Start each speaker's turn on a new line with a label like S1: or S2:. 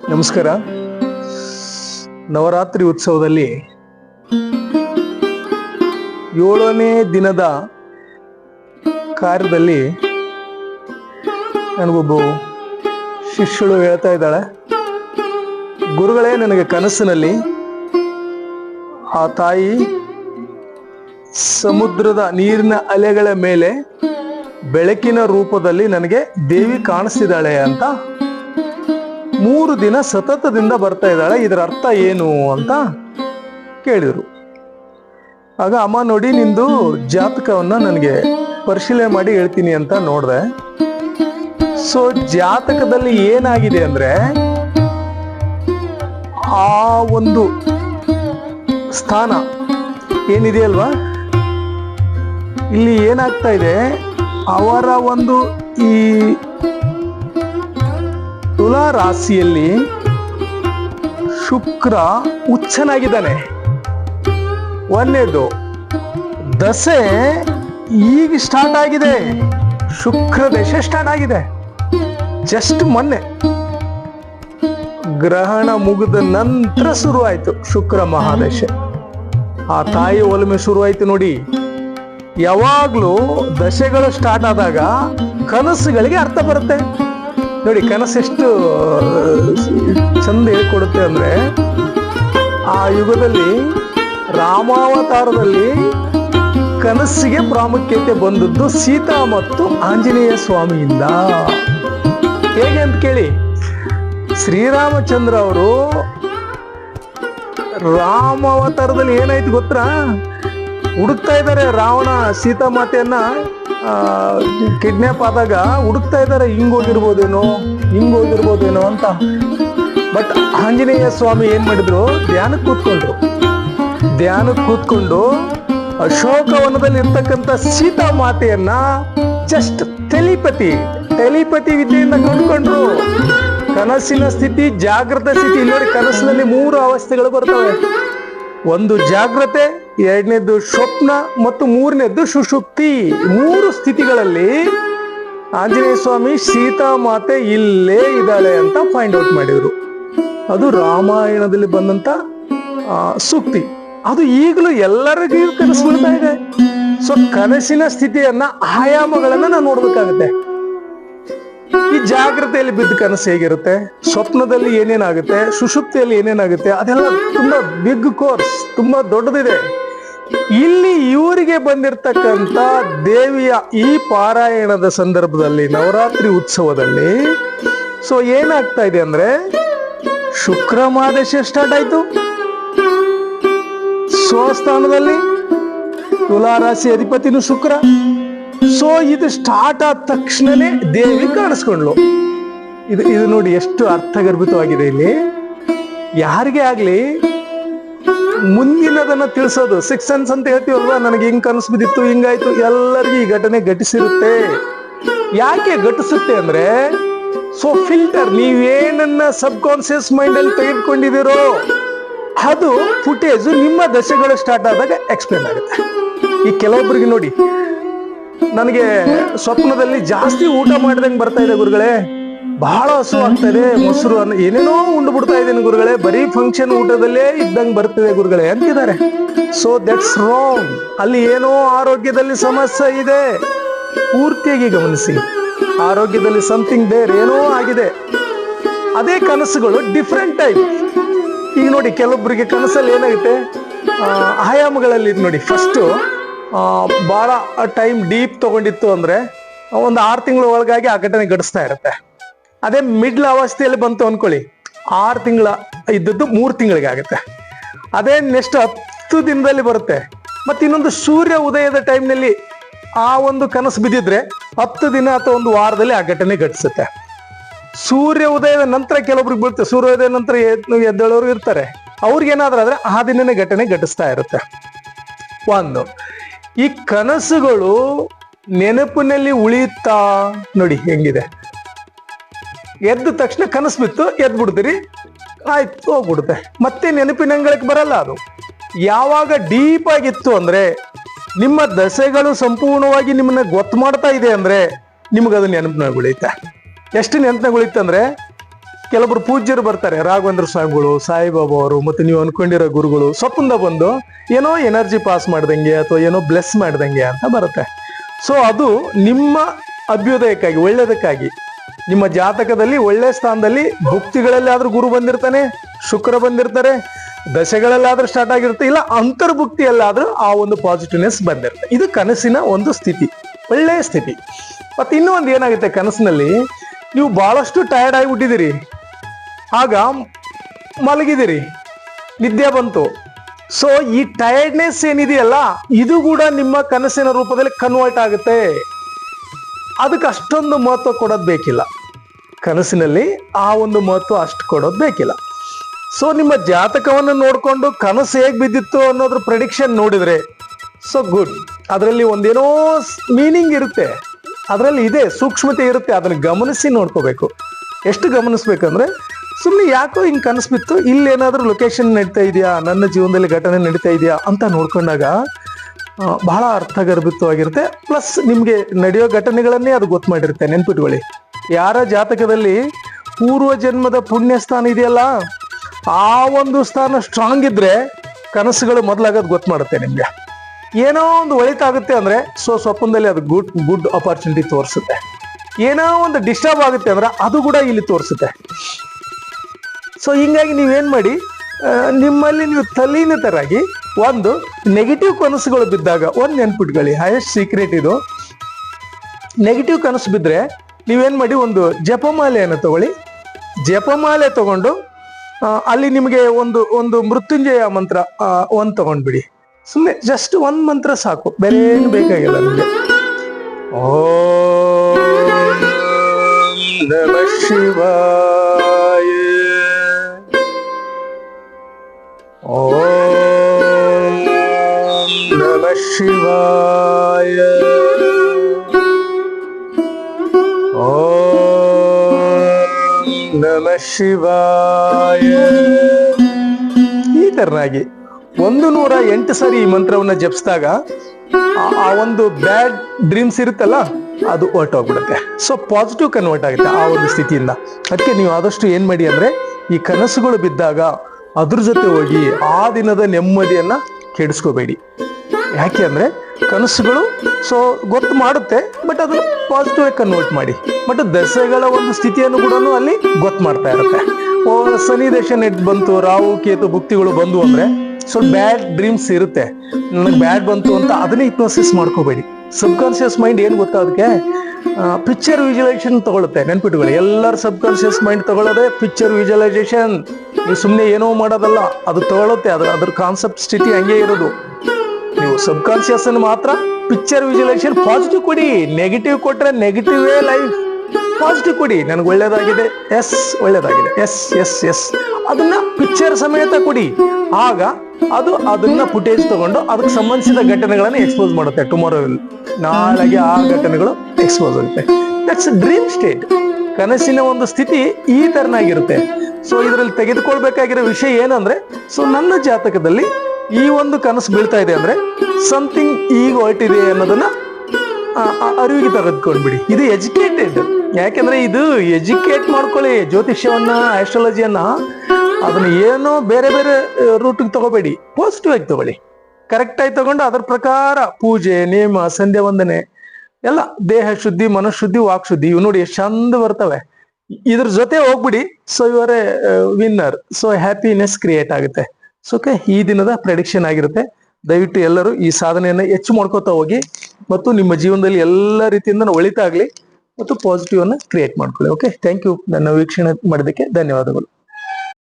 S1: ನಮಸ್ಕಾರ. ನವರಾತ್ರಿ ಉತ್ಸವದಲ್ಲಿ ಏಳನೇ ದಿನದ ಕಾರ್ಯದಲ್ಲಿ ನನಗೊಬ್ಬ ಶಿಷ್ಯಳು ಹೇಳ್ತಾ ಇದ್ದಾಳೆ. ಗುರುಗಳೇ, ನನಗೆ ಕನಸಿನಲ್ಲಿ ಆ ತಾಯಿ ಸಮುದ್ರದ ನೀರಿನ ಅಲೆಗಳ ಮೇಲೆ ಬೆಳಕಿನ ರೂಪದಲ್ಲಿ ನನಗೆ ದೇವಿ ಕಾಣಿಸಿದಾಳೆ ಅಂತ ಮೂರು ದಿನ ಸತತದಿಂದ ಬರ್ತಾ ಇದ್ದಾಳೆ. ಇದರ ಅರ್ಥ ಏನು ಅಂತ ಕೇಳಿದರು. ಆಗ ಅಮ್ಮ, ನೋಡಿ, ನಿಂದು ಜಾತಕವನ್ನ ನನಗೆ ಪರಿಶೀಲನೆ ಮಾಡಿ ಹೇಳ್ತೀನಿ ಅಂತ ನೋಡಿದೆ. ಸೊ ಜಾತಕದಲ್ಲಿ ಏನಾಗಿದೆ ಅಂದ್ರೆ, ಆ ಒಂದು ಸ್ಥಾನ ಏನಿದೆ ಅಲ್ವಾ? ಇಲ್ಲಿ ಏನಾಗ್ತಾ ಇದೆ, ಅವರ ಒಂದು ಈ ತುಲಾ ರಾಶಿಯಲ್ಲಿ ಶುಕ್ರ ಉಚ್ಚನಾಗಿದ್ದಾನೆ. ಒಂದೇದು, ದಸೆ ಈಗ ಸ್ಟಾರ್ಟ್ ಆಗಿದೆ. ಶುಕ್ರ ದಶೆ ಸ್ಟಾರ್ಟ್ ಆಗಿದೆ. ಜಸ್ಟ್ ಮೊನ್ನೆ. ಗ್ರಹಣ ಮುಗಿದ ನಂತರ ಶುರುವಾಯ್ತು ಶುಕ್ರ ಮಹಾದಶೆ. ಆ ತಾಯಿ ಒಲಮೆ ಶುರುವಾಯಿತು ನೋಡಿ. ಯಾವಾಗ್ಲೂ ದಶೆಗಳು ಸ್ಟಾರ್ಟ್ ಆದಾಗ ಕನಸುಗಳಿಗೆ ಅರ್ಥ ಬರುತ್ತೆ. ನೋಡಿ, ಕನಸೆಷ್ಟು ಚಂದ ಹೇಳ್ಕೊಡುತ್ತೆ ಅಂದರೆ, ಆ ಯುಗದಲ್ಲಿ, ರಾಮಾವತಾರದಲ್ಲಿ ಕನಸಿಗೆ ಪ್ರಾಮುಖ್ಯತೆ ಬಂದದ್ದು ಸೀತಾ ಮತ್ತು ಆಂಜನೇಯ ಸ್ವಾಮಿಯಿಂದ. ಹೇಗೆ ಅಂತ ಕೇಳಿ, ಶ್ರೀರಾಮಚಂದ್ರ ಅವರು ರಾಮಾವತಾರದಲ್ಲಿ ಏನಾಯ್ತು ಗೊತ್ತಾ? ಹುಡುಕ್ತಾ ಇದ್ದಾರೆ ರಾವಣ ಸೀತಾ ಮಾತೆಯನ್ನ. ಕಿಡ್ನಾಪ್ ಆದಾಗ ಹುಡುಕ್ತಾ ಇದ್ದಾರೆ ಹಿಂಗ್ ಹೋಗಿರ್ಬೋದೇನೋ ಹಿಂಗ್ ಹೋಗಿರ್ಬೋದೇನೋ ಅಂತ. ಬಟ್ ಆಂಜನೇಯ ಸ್ವಾಮಿ ಏನ್ ಮಾಡಿದ್ರು? ಧ್ಯಾನಕ್ಕೆ ಕೂತ್ಕೊಂಡ್ರು. ಧ್ಯಾನಕ್ಕೆ ಕೂತ್ಕೊಂಡು ಅಶೋಕವನದಲ್ಲಿ ಇರ್ತಕ್ಕಂಥ ಸೀತಾ ಮಾತೆಯನ್ನ ಜಸ್ಟ್ ಟೆಲಿಪತಿ ಟೆಲಿಪತಿ ವಿದ್ಯೆಯಿಂದ ಕಂಡುಕೊಂಡ್ರು. ಕನಸಿನ ಸ್ಥಿತಿ ಜಾಗೃತ ಸ್ಥಿತಿ. ನೋಡಿ ಕನಸಿನಲ್ಲಿ ಮೂರು ಅವಸ್ಥೆಗಳು ಬರ್ತವೆ. ಒಂದು ಜಾಗ್ರತೆ ಎರಡನೇದು ಸ್ವಪ್ನ ಮತ್ತು ಮೂರನೇದ್ದು ಸುಶುಕ್ತಿ. ಮೂರು ಸ್ಥಿತಿಗಳಲ್ಲಿ ಆಂಜನೇಯ ಸ್ವಾಮಿ ಸೀತಾ ಮಾತೆ ಇಲ್ಲೇ ಇದ್ದಾಳೆ ಅಂತ ಫೈಂಡ್ ಔಟ್ ಮಾಡಿದ್ರು. ಅದು ರಾಮಾಯಣದಲ್ಲಿ ಬಂದಂತ ಸೂಕ್ತಿ. ಅದು ಈಗಲೂ ಎಲ್ಲರಿಗೂ ಕನಸು ಇದೆ. ಸೊ ಕನಸಿನ ಸ್ಥಿತಿಯನ್ನ, ಆಯಾಮಗಳನ್ನ ನಾವು ನೋಡ್ಬೇಕಾಗತ್ತೆ. ಈ ಜಾಗ್ರತೆಯಲ್ಲಿ ಬಿದ್ದ ಕನಸು ಹೇಗಿರುತ್ತೆ? ಸ್ವಪ್ನದಲ್ಲಿ ಏನೇನಾಗುತ್ತೆ? ಸುಷುಪ್ತಿಯಲ್ಲಿ ಏನೇನಾಗುತ್ತೆ? ಅದೆಲ್ಲ ತುಂಬಾ ಬಿಗ್ ಕೋರ್ಸ್ ತುಂಬಾ ದೊಡ್ಡದಿದೆ. ಇಲ್ಲಿ ಇವರಿಗೆ ಬಂದಿರತಕ್ಕಂತ ದೇವಿಯ ಈ ಪಾರಾಯಣದ ಸಂದರ್ಭದಲ್ಲಿ ನವರಾತ್ರಿ ಉತ್ಸವದಲ್ಲಿ ಸೊ ಏನಾಗ್ತಾ ಇದೆ ಅಂದ್ರೆ ಶುಕ್ರ ಮಹಾದಶ ಸ್ಟಾರ್ಟ್ ಆಯ್ತು. ಸ್ವಸ್ಥಾನದಲ್ಲಿ ತುಲಾ ರಾಶಿ ಅಧಿಪತಿನು ಶುಕ್ರ. ಸೊ ಇದು ಸ್ಟಾರ್ಟ್ ಆದ ತಕ್ಷಣನೇ ದೇವಿ ಕಾಣಿಸ್ಕೊಂಡ್ಲು. ಇದು ಇದು ನೋಡಿ ಎಷ್ಟು ಅರ್ಥಗರ್ಭಿತವಾಗಿದೆ ಇಲ್ಲಿ. ಯಾರಿಗೆ ಆಗ್ಲಿ ಮುಂದಿನದನ್ನ ತಿಳಿಸೋದು. ಸಿಕ್ಸ್ ಸೆನ್ಸ್ ಅಂತ ಹೇಳ್ತೀವಲ್ವಾ? ನನಗೆ ಹಿಂಗ್ ಕನಸು ಹಿಂಗಾಯ್ತು, ಎಲ್ಲರಿಗೂ ಈ ಘಟನೆ ಘಟಿಸಿರುತ್ತೆ. ಯಾಕೆ ಘಟಿಸುತ್ತೆ ಅಂದ್ರೆ ಸೊ ಫಿಲ್ಟರ್ ನೀವೇನನ್ನ ಸಬ್ ಕಾನ್ಸಿಯಸ್ ಮೈಂಡ್ ಅಲ್ಲಿ ತೆಗೆದುಕೊಂಡಿದ್ದೀರೋ, ಅದು ಫುಟೇಜ್ ನಿಮ್ಮ ದಶೆಗಳು ಸ್ಟಾರ್ಟ್ ಆದಾಗ ಎಕ್ಸ್ಪ್ಲೇನ್ ಆಗುತ್ತೆ. ಈ ಕೆಲವೊಬ್ಬರಿಗೆ ನೋಡಿ, ನನಗೆ ಸ್ವಪ್ನದಲ್ಲಿ ಜಾಸ್ತಿ ಊಟ ಮಾಡಿದಂಗೆ ಬರ್ತಾ ಇದೆ ಗುರುಗಳೇ. ಬಹಳ ಹಸು ಆಗ್ತಾ ಇದೆ ಮೊಸರು ಅನ್ನ ಏನೇನೋ ಉಂಡು ಬಿಡ್ತಾ ಇದ್ದೀನಿ ಗುರುಗಳೇ, ಬರೀ ಫಂಕ್ಷನ್ ಊಟದಲ್ಲೇ ಇದ್ದಂಗೆ ಬರ್ತಿದೆ ಗುರುಗಳೇ ಅಂತಿದ್ದಾರೆ. ಸೊ ದಟ್ಸ್ ರಾಂಗ್ ಅಲ್ಲಿ ಏನೋ ಆರೋಗ್ಯದಲ್ಲಿ ಸಮಸ್ಯೆ ಇದೆ. ಪೂರ್ತಿಯಾಗಿ ಗಮನಿಸಿ. ಆರೋಗ್ಯದಲ್ಲಿ ಸಮಥಿಂಗ್ ಬೇರೆ ಏನೋ ಆಗಿದೆ. ಅದೇ ಕನಸುಗಳು ಡಿಫ್ರೆಂಟ್ ಟೈಪ್ ಈಗ ನೋಡಿ ಕೆಲವೊಬ್ಬರಿಗೆ ಕನಸಲ್ಲಿ ಏನಾಗುತ್ತೆ? ಆಯಾಮಗಳಲ್ಲಿ ನೋಡಿ. ಫಸ್ಟು ಭಾಳ ಟೈಮ್ ಡೀಪ್ ತಗೊಂಡಿತ್ತು ಅಂದರೆ ಒಂದು ಆರು ತಿಂಗಳ ಒಳಗಾಗಿ ಆ ಘಟನೆ ಘಟಿಸ್ತಾ ಇರುತ್ತೆ. ಅದೇ ಮಿಡ್ಲ್ ಅವಸ್ಥೆಯಲ್ಲಿ ಬಂತು ಅನ್ಕೊಳ್ಳಿ. ಆರು ತಿಂಗಳ ಇದ್ದದ್ದು ಮೂರು ತಿಂಗಳಿಗೆ ಆಗುತ್ತೆ. ಅದೇ ನೆಕ್ಸ್ಟ್ ಹತ್ತು ದಿನದಲ್ಲಿ ಬರುತ್ತೆ. ಮತ್ತೆ ಇನ್ನೊಂದು ಸೂರ್ಯ ಉದಯದ ಟೈಮ್ನಲ್ಲಿ ಆ ಒಂದು ಕನಸು ಬಿದ್ದಿದ್ರೆ ಹತ್ತು ದಿನ ಅಥವಾ ಒಂದು ವಾರದಲ್ಲಿ ಆ ಘಟನೆ ಘಟಿಸುತ್ತೆ. ಸೂರ್ಯ ಉದಯದ ನಂತರ ಕೆಲವೊಬ್ರಿಗೆ ಬೀಳುತ್ತೆ ಸೂರ್ಯೋದಯ ನಂತರ ಎದ್ದು ಎದ್ದೇಳೋರು ಇರ್ತಾರೆ. ಅವ್ರಿಗೇನಾದ್ರೂ ಆದ್ರೆ ಆ ದಿನನೇ ಘಟನೆ ಘಟಿಸ್ತಾ ಇರುತ್ತೆ. ಒಂದು, ಈ ಕನಸುಗಳು ನೆನಪಿನಲ್ಲಿ ಉಳಿಯುತ್ತಾ? ನೋಡಿ ಹೆಂಗಿದೆ. ಎದ್ದ ತಕ್ಷಣ ಕನಸು ಬಿತ್ತು ಎದ್ದು ಬಿಡ್ತೀರಿ ಆಯ್ತು, ಹೋಗ್ಬಿಡುತ್ತೆ. ಮತ್ತೆ ನೆನಪಿನಂಗಳಕ್ಕೆ ಬರಲ್ಲ ಅದು. ಯಾವಾಗ ಡೀಪ್ ಆಗಿತ್ತು ಅಂದ್ರೆ, ನಿಮ್ಮ ದಸೆಗಳು ಸಂಪೂರ್ಣವಾಗಿ ನಿಮ್ಮನ್ನ ಗೊತ್ತು ಮಾಡ್ತಾ ಇದೆ ಅಂದ್ರೆ ನಿಮ್ಗೆ ಅದು ನೆನಪಿನಾಗ ಉಳಿಯುತ್ತೆ ಎಷ್ಟು ನೆನಪಿನಾಗ ಉಳಿಯುತ್ತೆ ಅಂದ್ರೆ, ಕೆಲವರು ಪೂಜ್ಯರು ಬರ್ತಾರೆ, ರಾಘವೇಂದ್ರ ಸ್ವಾಮಿಗಳು, ಸಾಯಿಬಾಬಾ ಅವರು, ಮತ್ತೆ ನೀವು ಅನ್ಕೊಂಡಿರೋ ಗುರುಗಳು, ಸ್ವಪ್ನದ ಬಂದು ಏನೋ ಎನರ್ಜಿ ಪಾಸ್ ಮಾಡ್ದಂಗೆ ಅಥವಾ ಏನೋ ಬ್ಲೆಸ್ ಮಾಡ್ದಂಗೆ ಅಂತ ಬರುತ್ತೆ. ಸೊ ಅದು ನಿಮ್ಮ ಅಭ್ಯುದಯಕ್ಕಾಗಿ, ಒಳ್ಳೇದಕ್ಕಾಗಿ ನಿಮ್ಮ ಜಾತಕದಲ್ಲಿ ಒಳ್ಳೆ ಸ್ಥಾನದಲ್ಲಿ ಭುಕ್ತಿಗಳಲ್ಲಿ ಆದ್ರೂ ಗುರು ಬಂದಿರ್ತಾನೆ, ಶುಕ್ರ ಬಂದಿರ್ತಾರೆ, ದಶೆಗಳಲ್ಲಾದ್ರೂ ಸ್ಟಾರ್ಟ್ ಆಗಿರುತ್ತೆ, ಇಲ್ಲ ಅಂತರ್ಭುಕ್ತಿಯಲ್ಲಾದ್ರೂ ಆ ಒಂದು ಪಾಸಿಟಿವ್ನೆಸ್ ಬಂದಿರುತ್ತೆ. ಇದು ಕನಸಿನ ಒಂದು ಸ್ಥಿತಿ ಒಳ್ಳೆಯ ಸ್ಥಿತಿ. ಮತ್ತೆ ಇನ್ನೊಂದು ಏನಾಗುತ್ತೆ ಕನಸಿನಲ್ಲಿ, ನೀವು ಬಹಳಷ್ಟು ಟಯರ್ಡ್ ಆಗಿಬಿಟ್ಟಿದ್ದೀರಿ, ಆಗ ಮಲಗಿದಿರಿ ನಿದ್ದೆ ಬಂತು. ಸೊ ಈ ಟಯರ್ಡ್ನೆಸ್ ಏನಿದೆಯಲ್ಲ, ಇದು ಕೂಡ ನಿಮ್ಮ ಕನಸಿನ ರೂಪದಲ್ಲಿ ಕನ್ವರ್ಟ್ ಆಗುತ್ತೆ. ಅದಕ್ಕೆ ಅಷ್ಟೊಂದು ಮಹತ್ವ ಕೊಡೋದು ಬೇಕಿಲ್ಲ. ಕನಸಿನಲ್ಲಿ ಆ ಒಂದು ಮಹತ್ವ ಅಷ್ಟು ಕೊಡೋದು ಬೇಕಿಲ್ಲ. ಸೊ ನಿಮ್ಮ ಜಾತಕವನ್ನು ನೋಡಿಕೊಂಡು ಕನಸು ಹೇಗೆ ಬಿದ್ದಿತ್ತು ಅನ್ನೋದ್ರ ಪ್ರೆಡಿಕ್ಷನ್ ನೋಡಿದರೆ ಸೊ ಗುಡ್ ಅದರಲ್ಲಿ ಒಂದೇನೋ ಮೀನಿಂಗ್ ಇರುತ್ತೆ. ಅದರಲ್ಲಿ ಇದೆ, ಸೂಕ್ಷ್ಮತೆ ಇರುತ್ತೆ. ಅದನ್ನು ಗಮನಿಸಿ ನೋಡ್ಕೋಬೇಕು. ಎಷ್ಟು ಗಮನಿಸ್ಬೇಕಂದ್ರೆ ಸುಮ್ಮನೆ ಯಾಕೋ ಹಿಂಗೆ ಕನಸು ಬಿತ್ತು, ಇಲ್ಲೇನಾದರೂ ಲೊಕೇಶನ್ ನಡೀತಾ ಇದೆಯಾ? ನನ್ನ ಜೀವನದಲ್ಲಿ ಘಟನೆ ನಡೀತಾ ಇದೆಯಾ? ಅಂತ ನೋಡ್ಕೊಂಡಾಗ ಬಹಳ ಅರ್ಥಗರ್ಭಿತವಾಗಿರುತ್ತೆ. ಪ್ಲಸ್ ನಿಮಗೆ ನಡೆಯೋ ಘಟನೆಗಳನ್ನೇ ಅದು ಗೊತ್ತು ಮಾಡಿರುತ್ತೆ, ನೆನ್ಪಿಟ್ಕೊಳ್ಳಿ. ಯಾರ ಜಾತಕದಲ್ಲಿ ಪೂರ್ವ ಜನ್ಮದ ಪುಣ್ಯ ಸ್ಥಾನ ಇದೆಯಲ್ಲ, ಆ ಒಂದು ಸ್ಥಾನ ಸ್ಟ್ರಾಂಗ್ ಇದ್ರೆ ಕನಸುಗಳು ಮೊದಲಾಗೋದು ಗೊತ್ತು ಮಾಡುತ್ತೆ ನಿಮಗೆ. ಏನೋ ಒಂದು ಒಳಿತಾಗುತ್ತೆ ಅಂದ್ರೆ, ಸೊ ಸ್ವಪ್ನದಲ್ಲಿ ಅದು ಗುಡ್ ಗುಡ್ ಅಪಾರ್ಚುನಿಟಿ ತೋರಿಸುತ್ತೆ. ಏನೋ ಒಂದು ಡಿಸ್ಟರ್ಬ್ ಆಗುತ್ತೆ ಅಂದ್ರೆ, ಅದು ಕೂಡ ಇಲ್ಲಿ ತೋರಿಸುತ್ತೆ. ಸೊ ಹಿಂಗಾಗಿ ನೀವೇನು ಮಾಡಿ ನಿಮ್ಮಲ್ಲಿ ನೀವು ತಲ್ಲೀನತರಾಗಿ ಒಂದು ನೆಗೆಟಿವ್ ಕನಸುಗಳು ಬಿದ್ದಾಗ, ಒಂದು ನೆನ್ಪಿಟ್ಕೊಳ್ಳಿ. ಹೈಯೆಸ್ಟ್ ಸೀಕ್ರೆಟ್ ಇದು. ನೆಗೆಟಿವ್ ಕನಸು ಬಿದ್ದರೆ ನೀವೇನು ಮಾಡಿ ಒಂದು ಜಪಮಾಲೆಯನ್ನು ತಗೊಳ್ಳಿ. ಜಪಮಾಲೆ ತಗೊಂಡು ಅಲ್ಲಿ ನಿಮಗೆ ಒಂದು ಒಂದು ಮೃತ್ಯುಂಜಯ ಮಂತ್ರ ಒಂದು ತಗೊಂಡ್ಬಿಡಿ. ಸುಮ್ಮನೆ ಜಸ್ಟ್ ಒಂದು ಮಂತ್ರ ಸಾಕು. ಬೇರೆ ಏನು ಬೇಕಾಗಿಲ್ಲ ನಿಮಗೆ. ಓ ನಮ ಶಿವಾಯ. ನಮ ಶಿವಾಯ. ಈ ತರನಾಗಿ ಒಂದು ನೂರ ಎಂಟು ಸರಿ ಈ ಮಂತ್ರವನ್ನ ಜಪಿಸಿದಾಗ ಆ- ಒಂದು ಬ್ಯಾಡ್ ಡ್ರೀಮ್ಸ್ ಇರುತ್ತಲ್ಲ, ಅದು ಹೊರಟೋಗ್ಬಿಡುತ್ತೆ. ಸೊ ಪಾಸಿಟಿವ್ ಕನ್ವರ್ಟ್ ಆಗುತ್ತೆ ಆ ಒಂದು ಸ್ಥಿತಿಯಿಂದ. ಅದಕ್ಕೆ ನೀವು ಆದಷ್ಟು ಏನ್ ಮಾಡಿ ಅಂದ್ರೆ, ಈ ಕನಸುಗಳು ಬಿದ್ದಾಗ ಅದ್ರ ಜೊತೆ ಹೋಗಿ ಆ ದಿನದ ನೆಮ್ಮದಿಯನ್ನ ಕೆಡಿಸ್ಕೋಬೇಡಿ. ಯಾಕೆ ಅಂದ್ರೆ ಕನಸುಗಳು ಸೊ ಗೊತ್ತು ಮಾಡುತ್ತೆ ಬಟ್ ಅದನ್ನ ಪಾಸಿಟಿವ್ ಆಗಿ ಕನ್ವರ್ಟ್ ಮಾಡಿ. ಬಟ್ ದಸೆಗಳ ಒಂದು ಸ್ಥಿತಿಯನ್ನು ಕೂಡ ಅಲ್ಲಿ ಗೊತ್ತು ಮಾಡ್ತಾ ಇರುತ್ತೆ. ಓ ಶನಿ ದೇಶ ನೆಟ್ ಬಂತು ರಾವು ಕೇತು ಭುಕ್ತಿಗಳು ಬಂದು ಅಂದ್ರೆ ಸೊ ಬ್ಯಾಡ್ ಡ್ರೀಮ್ಸ್ ಇರುತ್ತೆ. ನನಗೆ ಬ್ಯಾಡ್ ಬಂತು ಅಂತ ಅದನ್ನೇ ಹಿಪ್ನೋಸಿಸ್ ಮಾಡ್ಕೋಬೇಡಿ. ಸಬ್ ಕಾನ್ಶಿಯಸ್ ಮೈಂಡ್ ಏನ್ ಗೊತ್ತಾ ಅದಕ್ಕೆ? ಪಿಕ್ಚರ್ ವಿಜುವಲೈಸೇಷನ್ ತಗೊಳುತ್ತೆ, ನೆನ್ಪಿಟ್ಕೊಳ್ಳಿ. ಎಲ್ಲರ ಸಬ್ ಕಾನ್ಶಿಯಸ್ ಮೈಂಡ್ ತಗೊಳ್ಳೋದೇ ಪಿಕ್ಚರ್ ವಿಜುವಲೈಸೇಷನ್ ನೀವು ಸುಮ್ಮನೆ ಏನೋ ಮಾಡೋದಲ್ಲ, ಅದು ತಗೊಳುತ್ತೆ. ಅದ್ರ ಅದ್ರ ಕಾನ್ಸೆಪ್ಟ್ ಸ್ಥಿತಿ ಹಂಗೆ ಇರೋದು. ಸಬ್ ಕಾನ್ಶಿಯಸ್ ಮಾತ್ರ ಪಿಕ್ಚರ್ ವಿಜುಲೇಷನ್ ಪಾಸಿಟಿವ್ ಕೊಡಿ. ನೆಗೆಟಿವ್ ಕೊಟ್ರೆ ನೆಗೆಟಿವೇ ಲೈಫ್ ಪಾಸಿಟಿವ್ ಕೊಡಿ. ನನಗೆ ಒಳ್ಳೇದಾಗಿದೆ. ಎಸ್ ಒಳ್ಳೇದಾಗಿದೆ. ಎಸ್ ಎಸ್ ಎಸ್ ಅದನ್ನ ಪಿಕ್ಚರ್ ಸಮೇತ ಕೊಡಿ. ಆಗ ಅದು ಅದನ್ನ ಫುಟೇಜ್ ತಗೊಂಡು ಅದಕ್ಕೆ ಸಂಬಂಧಿಸಿದ ಘಟನೆಗಳನ್ನು ಎಕ್ಸ್ಪೋಸ್ ಮಾಡುತ್ತೆ. ಟುಮಾರೋ ನಾಳೆಗೆ ಆ ಘಟನೆಗಳು ಎಕ್ಸ್ಪೋಸ್ ಆಗುತ್ತೆ. ದಟ್ಸ್ ಡ್ರೀಮ್ ಸ್ಟೇಟ್ ಕನಸಿನ ಒಂದು ಸ್ಥಿತಿ ಈ ತರನಾಗಿರುತ್ತೆ. ಸೊ ಇದರಲ್ಲಿ ತೆಗೆದುಕೊಳ್ಬೇಕಾಗಿರೋ ವಿಷಯ ಏನಂದ್ರೆ ಸೊ ನನ್ನ ಜಾತಕದಲ್ಲಿ ಈ ಒಂದು ಕನಸು ಬೀಳ್ತಾ ಇದೆ ಅಂದ್ರೆ ಸಮಥಿಂಗ್ ಈಗ ಹೊರಟಿದೆ ಅನ್ನೋದನ್ನ ಅರಿವಿಗೆ ತೆಗೆದುಕೊಂಡ್ಬಿಡಿ ಇದು ಎಜುಕೇಟೆಡ್ ಯಾಕೆಂದ್ರೆ ಇದು ಎಜುಕೇಟ್ ಮಾಡ್ಕೊಳ್ಳಿ ಜ್ಯೋತಿಷ್ಯವನ್ನ ಆಸ್ಟ್ರಾಲಜಿಯನ್ನ ಅದನ್ನ ಏನೋ ಬೇರೆ ಬೇರೆ ರೂಟಿಗೆ ತಗೋಬೇಡಿ. ಪಾಸಿಟಿವ್ ಆಗಿ ತಗೊಳ್ಳಿ. ಕರೆಕ್ಟ್ ಆಗಿ ತಗೊಂಡು ಅದ್ರ ಪ್ರಕಾರ ಪೂಜೆ, ನೇಮ, ಸಂಧ್ಯಾ ವಂದನೆ, ಎಲ್ಲ ದೇಹ ಶುದ್ಧಿ ಮನಃಶುದ್ಧಿ ವಾಕ್ ಶುದ್ಧಿ, ಇವು ನೋಡಿ ಎಷ್ಟು ಚಂದ ಬರ್ತವೆ. ಇದ್ರ ಜೊತೆ ಹೋಗ್ಬಿಡಿ. ಸೊ ಇವರೇ ವಿನ್ನರ್ ಸೊ ಹ್ಯಾಪಿನೆಸ್ ಕ್ರಿಯೇಟ್ ಆಗುತ್ತೆ. ಸೊ ಈ ದಿನದ ಪ್ರೆಡಿಕ್ಷನ್ ಆಗಿರುತ್ತೆ. ದಯವಿಟ್ಟು ಎಲ್ಲರೂ ಈ ಸಾಧನೆಯನ್ನ ಹೆಚ್ಚು ಮಾಡ್ಕೋತಾ ಹೋಗಿ ಮತ್ತು ನಿಮ್ಮ ಜೀವನದಲ್ಲಿ ಎಲ್ಲ ರೀತಿಯಿಂದ ಒಳಿತಾಗ್ಲಿ ಮತ್ತು ಪಾಸಿಟಿವ್ ಅನ್ನು ಕ್ರಿಯೇಟ್ ಮಾಡ್ಕೊಳ್ಳಿ. ಓಕೆ ಥ್ಯಾಂಕ್ ಯು ನನ್ನ ವೀಕ್ಷಣೆ ಮಾಡಿದ್ದಕ್ಕೆ ಧನ್ಯವಾದಗಳು.